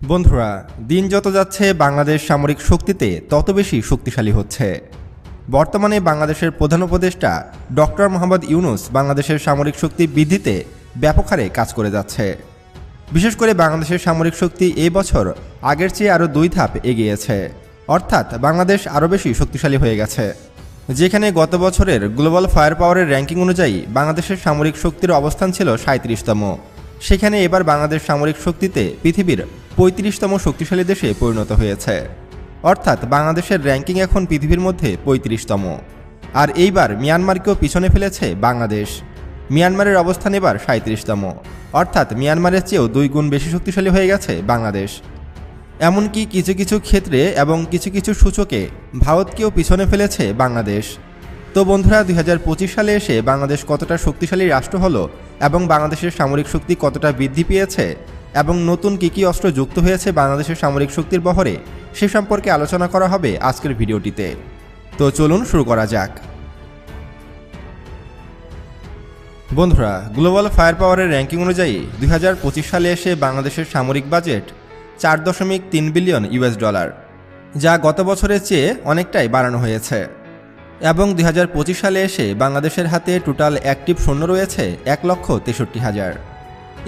বন্ধুরা, দিন যত যাচ্ছে, বাংলাদেশ সামরিক শক্তিতে তত বেশি শক্তিশালী হচ্ছে। বর্তমানে বাংলাদেশের প্রধান উপদেষ্টা ডক্টর মোহাম্মদ ইউনুস বাংলাদেশের সামরিক শক্তি বৃদ্ধিতে ব্যাপক হারে কাজ করে যাচ্ছে। বিশেষ করে বাংলাদেশের সামরিক শক্তি এই বছর আগের চেয়ে আরও দুই ধাপ এগিয়েছে। অর্থাৎ বাংলাদেশ আরও বেশি শক্তিশালী হয়ে গেছে। যেখানে গত বছরের গ্লোবাল ফায়ার পাওয়ারের র্যাঙ্কিং অনুযায়ী বাংলাদেশের সামরিক শক্তির অবস্থান ছিল সাঁত্রিশতম সেখানে এবার বাংলাদেশ সামরিক শক্তিতে পৃথিবীর পঁয়ত্রিশতম শক্তিশালী দেশে পরিণত হয়েছে। অর্থাৎ বাংলাদেশের র্যাঙ্কিং এখন পৃথিবীর মধ্যে পঁয়ত্রিশতম। আর এইবার মিয়ানমারকেও পিছনে ফেলেছে বাংলাদেশ। মিয়ানমারের অবস্থান এবার সাঁত্রিশতম অর্থাৎ মিয়ানমারের চেয়েও দুই গুণ বেশি শক্তিশালী হয়ে গেছে বাংলাদেশ। এমনকি কিছু কিছু ক্ষেত্রে এবং কিছু কিছু সূচকে ভারতকেও পিছনে ফেলেছে বাংলাদেশ। তো বন্ধুরা, দুই হাজার পঁচিশ সালে এসে বাংলাদেশ কতটা শক্তিশালী রাষ্ট্র হলো এবং বাংলাদেশের সামরিক শক্তি কতটা বৃদ্ধি পেয়েছে এবং নতুন কী কী অস্ত্র যুক্ত হয়েছে বাংলাদেশের সামরিক শক্তির বহরে, সে সম্পর্কে আলোচনা করা হবে আজকের ভিডিওটিতে। তো চলুন শুরু করা যাক। বন্ধুরা, গ্লোবাল ফায়ার পাওয়ারের র্যাঙ্কিং অনুযায়ী দুই হাজার পঁচিশ সালে এসে বাংলাদেশের সামরিক বাজেট চার দশমিক তিন বিলিয়ন ইউএস ডলার, যা গত বছরের চেয়ে অনেকটাই বাড়ানো হয়েছে। এবং দুই হাজার পঁচিশ সালে এসে বাংলাদেশের হাতে টোটাল অ্যাক্টিভ সৈন্য রয়েছে এক লক্ষ তেষট্টি হাজার।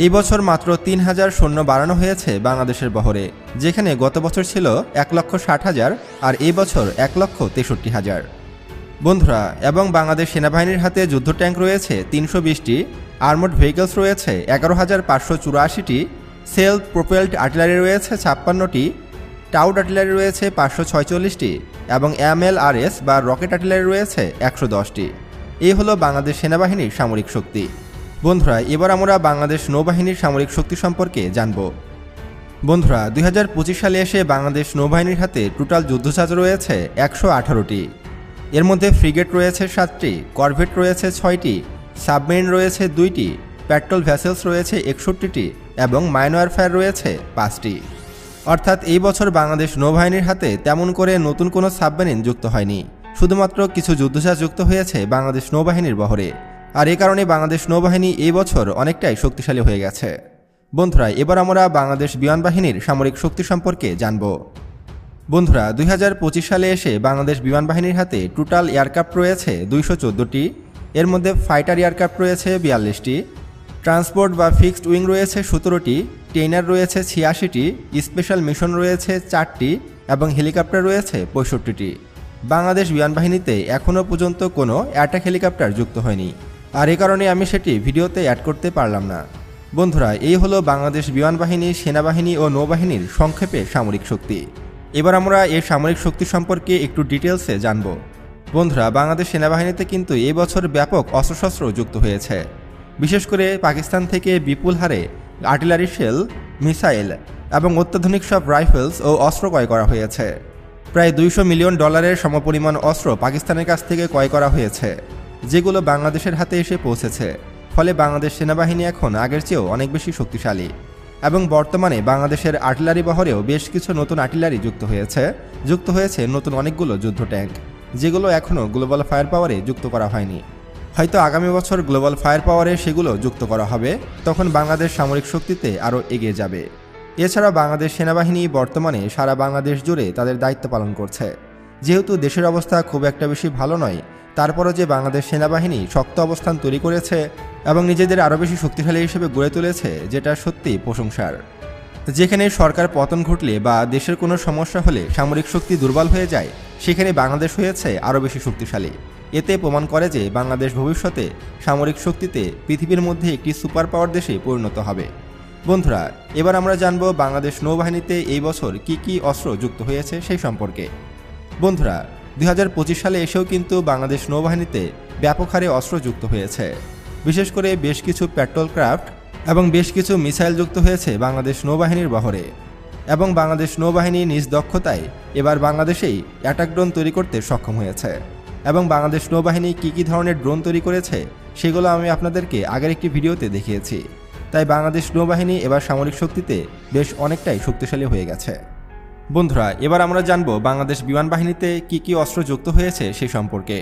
এই বছর মাত্র তিন হাজার সৈন্য বাড়ানো হয়েছে বাংলাদেশের বহরে, যেখানে গত বছর ছিল এক লক্ষ ষাট হাজার আর এই বছর এক লক্ষ তেষট্টি হাজার। বন্ধুরা, এবং বাংলাদেশ সেনাবাহিনীর হাতে যুদ্ধ ট্যাঙ্ক রয়েছে তিনশো বিশটি, আর্মড ভেহিকলস রয়েছে এগারো হাজার পাঁচশো চুরাশিটি সেলফ প্রোপেলড আর্টিলারি রয়েছে ছাপ্পান্নটি, টাউড আর্টিলারি রয়েছে পাঁচশো ছয়চল্লিশটি, এবং এমএলআরএস বা রকেট আর্টিলারি রয়েছে একশো দশটি। এই হলো বাংলাদেশ সেনাবাহিনীর সামরিক শক্তি। বন্ধুরা, এবার আমরা বাংলাদেশ নৌবাহিনীর সামরিক শক্তি সম্পর্কে জানব। বন্ধুরা, দুই হাজার পঁচিশ সালে এসে বাংলাদেশ নৌবাহিনীর হাতে টোটাল যুদ্ধজাহাজ রয়েছে একশো আঠারোটি। এর মধ্যে ফ্রিগেট রয়েছে সাতটি, করভেট রয়েছে ছয়টি, সাবমেরিন রয়েছে দুইটি, পেট্রোল ভ্যাসেলস রয়েছে একষট্টিটি এবং মাইনওয়ার ফায়ার রয়েছে পাঁচটি। অর্থাৎ এই বছর বাংলাদেশ নৌবাহিনীর হাতে তেমন করে নতুন কোনো সাবমেরিন যুক্ত হয়নি। শুধুমাত্র কিছু যুদ্ধজাহাজ যুক্ত হয়েছে বাংলাদেশ নৌবাহিনীর বহরে। আর এ কারণে বাংলাদেশ নৌবাহিনী এই বছর অনেকটাই শক্তিশালী হয়ে গেছে। বন্ধুরা, এবার আমরা বাংলাদেশ বিমান বাহিনীর সামরিক শক্তি সম্পর্কে জানব। বন্ধুরা, দুই হাজার পঁচিশ সালে এসে বাংলাদেশ বিমান বাহিনীর হাতে টোটাল এয়ারক্রাফট রয়েছে দুইশো চোদ্দোটি। এর মধ্যে ফাইটার এয়ারক্রাফট রয়েছে বিয়াল্লিশটি। ট্রান্সপোর্ট বা ফিক্সড উইং রয়েছে সতেরোটি। ট্রেনার রয়েছে ছিয়াশিটি। স্পেশাল মিশন রয়েছে চারটি। এবং হেলিকপ্টার রয়েছে পঁয়ষট্টিটি। বাংলাদেশ বিমান বাহিনীতে এখনও পর্যন্ত কোনো অ্যাটাক হেলিকপ্টার যুক্ত হয়নি। আর এ কারণে আমি সেটি ভিডিওতে অ্যাড করতে পারলাম না। বন্ধুরা, এই হলো বাংলাদেশ বিমান বাহিনী, সেনাবাহিনী ও নৌবাহিনীর সংক্ষেপে সামরিক শক্তি। এবার আমরা এর সামরিক শক্তি সম্পর্কে একটু ডিটেলসে জানব। বন্ধুরা, বাংলাদেশ সেনাবাহিনীতে কিন্তু এই বছর ব্যাপক অস্ত্রশস্ত্র যুক্ত হয়েছে। বিশেষ করে পাকিস্তান থেকে বিপুল হারে আর্টিলারি শেল মিসাইল এবং অত্যাধুনিক সব রাইফেলস ও অস্ত্র ক্রয় করা হয়েছে। প্রায় দুইশো মিলিয়ন ডলারের সমপরিমাণ অস্ত্র পাকিস্তানের কাছ থেকে ক্রয় করা হয়েছে। যেগুলো বাংলাদেশের হাতে এসে পৌঁছেছে। ফলে বাংলাদেশ সেনাবাহিনী এখন আগের চেয়েও অনেক বেশি শক্তিশালী। এবং বর্তমানে বাংলাদেশের আর্টিলারি বহরেও বেশ কিছু নতুন আর্টিলারি যুক্ত হয়েছে। যুক্ত হয়েছে নতুন অনেকগুলো যুদ্ধ ট্যাঙ্ক, যেগুলো এখনও গ্লোবাল ফায়ার পাওয়ারে যুক্ত করা হয়নি। হয়তো আগামী বছর গ্লোবাল ফায়ার পাওয়ারে সেগুলো যুক্ত করা হবে, তখন বাংলাদেশ সামরিক শক্তিতে আরও এগিয়ে যাবে। এছাড়া বাংলাদেশ সেনাবাহিনী বর্তমানে সারা বাংলাদেশ জুড়ে তাদের দায়িত্ব পালন করছে। যেহেতু দেশের অবস্থা খুব একটা বেশি ভালো নয় তারপরও যে বাংলাদেশ সেনাবাহিনী শক্ত অবস্থান তৈরি করেছে এবং নিজেদের আরও বেশি শক্তিশালী হিসেবে গড়ে তুলেছে, যেটা সত্যি প্রশংসার। যেখানে সরকার পতন ঘটলে বা দেশের কোনো সমস্যা হলে সামরিক শক্তি দুর্বল হয়ে যায়, সেখানে বাংলাদেশ হয়েছে আরও বেশি শক্তিশালী। এতে প্রমাণ করে যে বাংলাদেশ ভবিষ্যতে সামরিক শক্তিতে পৃথিবীর মধ্যে একটি সুপার পাওয়ার দেশে পরিণত হবে। বন্ধুরা, এবার আমরা জানব বাংলাদেশ নৌবাহিনীতে এই বছর কি কি অস্ত্র যুক্ত হয়েছে সেই সম্পর্কে। বন্ধুরা দুই হাজার পঁচিশ সালে এসেও কিন্তু বাংলাদেশ নৌবাহিনীতে ব্যাপক হারে অস্ত্র যুক্ত হয়েছে। বিশেষ করে বেশ কিছু পেট্রোল ক্রাফট এবং বেশ কিছু মিসাইল যুক্ত হয়েছে বাংলাদেশ নৌবাহিনীর বহরে। এবং বাংলাদেশ নৌবাহিনী নিজ দক্ষতায় এবার বাংলাদেশেই অ্যাটাক ড্রোন তৈরি করতে সক্ষম হয়েছে। এবং বাংলাদেশ নৌবাহিনী কী কী ধরনের ড্রোন তৈরি করেছে, সেগুলো আমি আপনাদেরকে আগের একটি ভিডিওতে দেখিয়েছি। তাই বাংলাদেশ নৌবাহিনী এবার সামরিক শক্তিতে বেশ অনেকটাই শক্তিশালী হয়ে গেছে। বন্ধুরা, এবার আমরা জানব বাংলাদেশ বিমান বাহিনীতে কি কি অস্ত্র যুক্ত হয়েছে সে সম্পর্কে।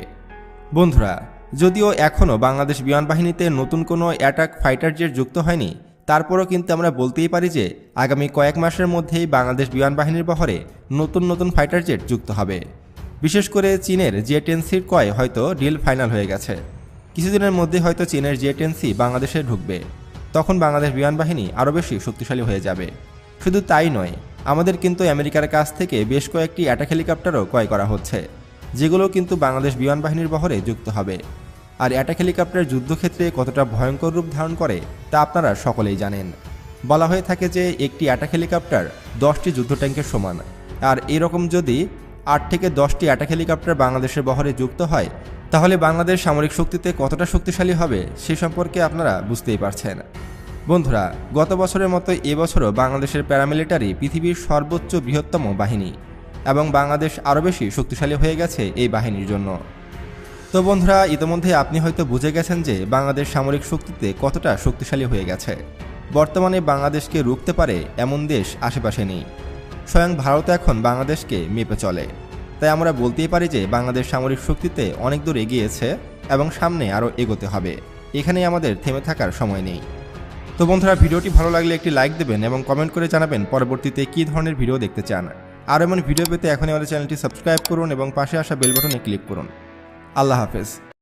বন্ধুরা, যদিও এখনও বাংলাদেশ বিমান বাহিনীতে নতুন কোনো অ্যাটাক ফাইটার জেট যুক্ত হয়নি, তারপরও কিন্তু আমরা বলতেই পারি যে আগামী কয়েক মাসের মধ্যেই বাংলাদেশ বিমান বাহিনীর বহরে নতুন নতুন ফাইটার জেট যুক্ত হবে। বিশেষ করে চীনের জে টেন সির কয় হয়তো ডিল ফাইনাল হয়ে গেছে। কিছুদিনের মধ্যে হয়তো চীনের জে টেন সি বাংলাদেশে ঢুকবে। তখন বাংলাদেশ বিমান বাহিনী আরও বেশি শক্তিশালী হয়ে যাবে। শুধু তাই নয় আমাদের কিন্তু আমেরিকার কাছ থেকে বেশ কয়েকটি অ্যাটাক হেলিকপ্টারও ক্রয় করা হচ্ছে, যেগুলো কিন্তু বাংলাদেশ বিমান বাহিনীর বহরে যুক্ত হবে। আর অ্যাটাক হেলিকপ্টার যুদ্ধক্ষেত্রে কতটা ভয়ঙ্কর রূপ ধারণ করে, তা আপনারা সকলেই জানেন। বলা হয়ে থাকে যে একটি অ্যাটাক হেলিকপ্টার দশটি যুদ্ধ ট্যাঙ্কের সমান, আর এরকম যদি আট থেকে দশটি অ্যাটাক হেলিকপ্টার বাংলাদেশের বহরে যুক্ত হয়, তাহলে বাংলাদেশ সামরিক শক্তিতে কতটা শক্তিশালী হবে, সে সম্পর্কে আপনারা বুঝতেই পারছেন। বন্ধুরা, গত বছরের মতো এবছরও বাংলাদেশের প্যারামিলিটারি পৃথিবীর সর্বোচ্চ বৃহত্তম বাহিনী এবং বাংলাদেশ আরও বেশি শক্তিশালী হয়ে গেছে এই বাহিনীর জন্য। তো বন্ধুরা ইতিমধ্যে আপনি হয়তো বুঝে গেছেন যে বাংলাদেশ সামরিক শক্তিতে কতটা শক্তিশালী হয়ে গেছে। বর্তমানে বাংলাদেশকে রুখতে পারে এমন দেশ আশেপাশে নেই। স্বয়ং ভারত এখন বাংলাদেশকে মেপে চলে। তাই আমরা বলতেই পারি যে বাংলাদেশ সামরিক শক্তিতে অনেক দূর এগিয়েছে এবং সামনে আরও এগোতে হবে। এখানেই আমাদের থেমে থাকার সময় নেই। তো বন্ধুরা, ভিডিওটি ভালো লাগলে একটি লাইক দেবেন এবং কমেন্ট করে জানাবেন পরবর্তীতে কী ধরনের ভিডিও দেখতে চান। আর এমন ভিডিও পেতে এখনই আমাদের চ্যানেলটি সাবস্ক্রাইব করুন এবং পাশে আসা বেল বাটনে ক্লিক করুন। আল্লাহ হাফেজ।